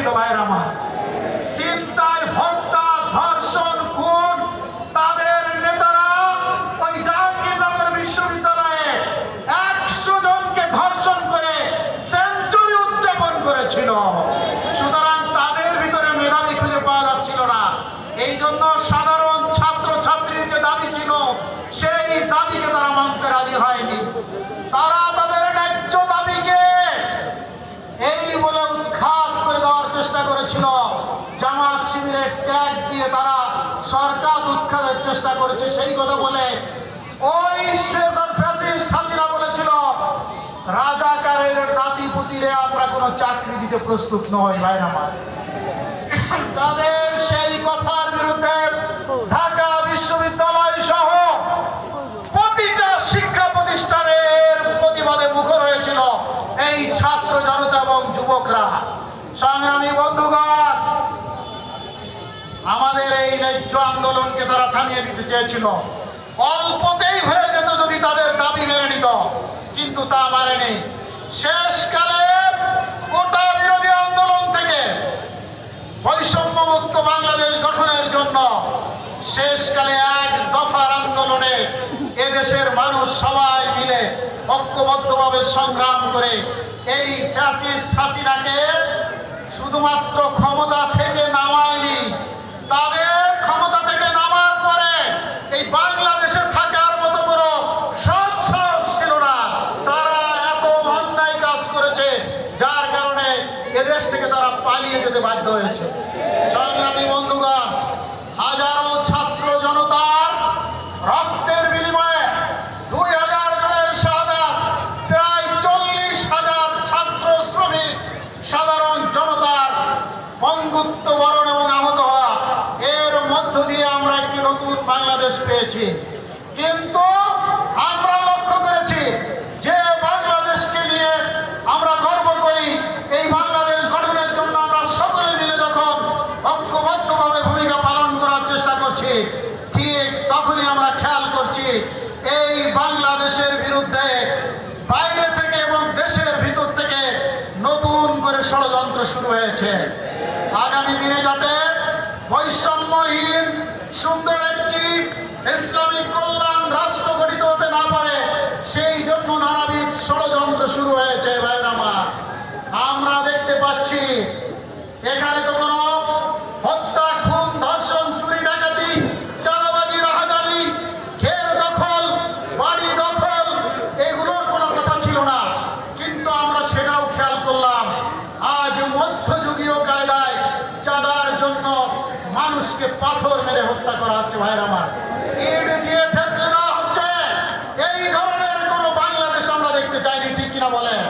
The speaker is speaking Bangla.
ছিল ভাইয়ের আমার। চিন্তায় হত্যা ধর্ষণ, খুন, তাদের নেতারা ওই জাহাঙ্গীরনগর বিশ্ববিদ্যালয়ে একশো জনকে ধর্ষণ করে সেঞ্চুরি উদযাপন করেছিল। সুতরাং তাদের ভিতরে মেধাবী খুঁজে পাওয়া যাচ্ছিল না। এই জন্য সাধারণ ছাত্র ছাত্রীর যে দাবি ছিল, সেই দাবিকে তারা মানতে রাজি হয়নি। তারা তাদের চেষ্টা করেছে, সেই কথা বলে ওই হাজিরা বলেছিল, রাজাকারের নাতি পুতিরে আমরা কোনো চাকরি দিতে প্রস্তুত নই ভাই আমার। তাদের সেই কথার বিরুদ্ধে ঢাকা বিশ্ববিদ্যালয় সহ প্রতিটা শিক্ষা প্রতিষ্ঠানের প্রতিবাদে মুখর হয়েছিল এই ছাত্র জনতা এবং যুবকরা। সংগ্রামী বন্ধুগণ আমাদের এই ন্যায্য আন্দোলনকে তারা থামিয়ে দিতে চেয়েছিল। অল্পতেই হয়ে যেত যদি তাদের দাবি মেনে নিত, কিন্তু তা মানেনি। শেষকালে গোটা বিরোধী আন্দোলন থেকে বৈষম্যমুক্ত বাংলাদেশ গঠনের জন্য শেষকালে এক দফার আন্দোলনে এদেশের মানুষ সবাই মিলে ঐক্যবদ্ধভাবে সংগ্রাম করে এই ফ্যাসিস্ট হাসিনাকে শুধুমাত্র ক্ষমতা থেকে নামায়নি তাদের ক্ষমতা থেকে নামার পরে এই বাংলাদেশে থাকার মতো কোনো সৎ সাহস ছিল না তারা এত অন্যায় কাজ করেছে যার কারণে এদেশ থেকে তারা পালিয়ে যেতে বাধ্য হয়েছে। সংগ্রামী বন্ধুগণ, হাজারো ছাত্র জনতার রক্তের বিনিময়ে দুই হাজার জনের শাহাদাত, প্রায় চল্লিশ হাজার ছাত্র শ্রমিক সাধারণ জনতার বঙ্গুত্ব বরণ এবং আহত হওয়া, এর মধ্য দিয়ে আমরা একটি নতুন বাংলাদেশ পেয়েছি। কিন্তু আমরা লক্ষ্য করেছি যে বাংলাদেশকে নিয়ে আমরা গর্ব করি এই বাংলাদেশ গঠনের জন্য আমরা সকলে মিলে যখন ঐক্যবদ্ধভাবে ভূমিকা পালন করার চেষ্টা করছি ঠিক তখনই আমরা খেয়াল করছি, এই বাংলাদেশের বিরুদ্ধে বাইরে থেকে এবং দেশের ভিতর থেকে নতুন করে ষড়যন্ত্র শুরু হয়েছে। আগামী দিনে যাতে বৈষম্যহীন, সুন্দর একটি ইসলামিক কল্যাণ রাষ্ট্র গঠিত হতে না পারে, সেই জন্য নানাবিধ ষড়যন্ত্র শুরু হয়েছে ভাইরামা আমরা। দেখতে পাচ্ছি, এখানে তো আজকে পাথর মেরে হত্যা করা হচ্ছে ভাইয়ের আমার। ইট দিয়ে ঠেকলে হচ্ছে। এই ধরনের কোনো বাংলাদেশ আমরা দেখতে চাইনি, ঠিক কিনা বলেন?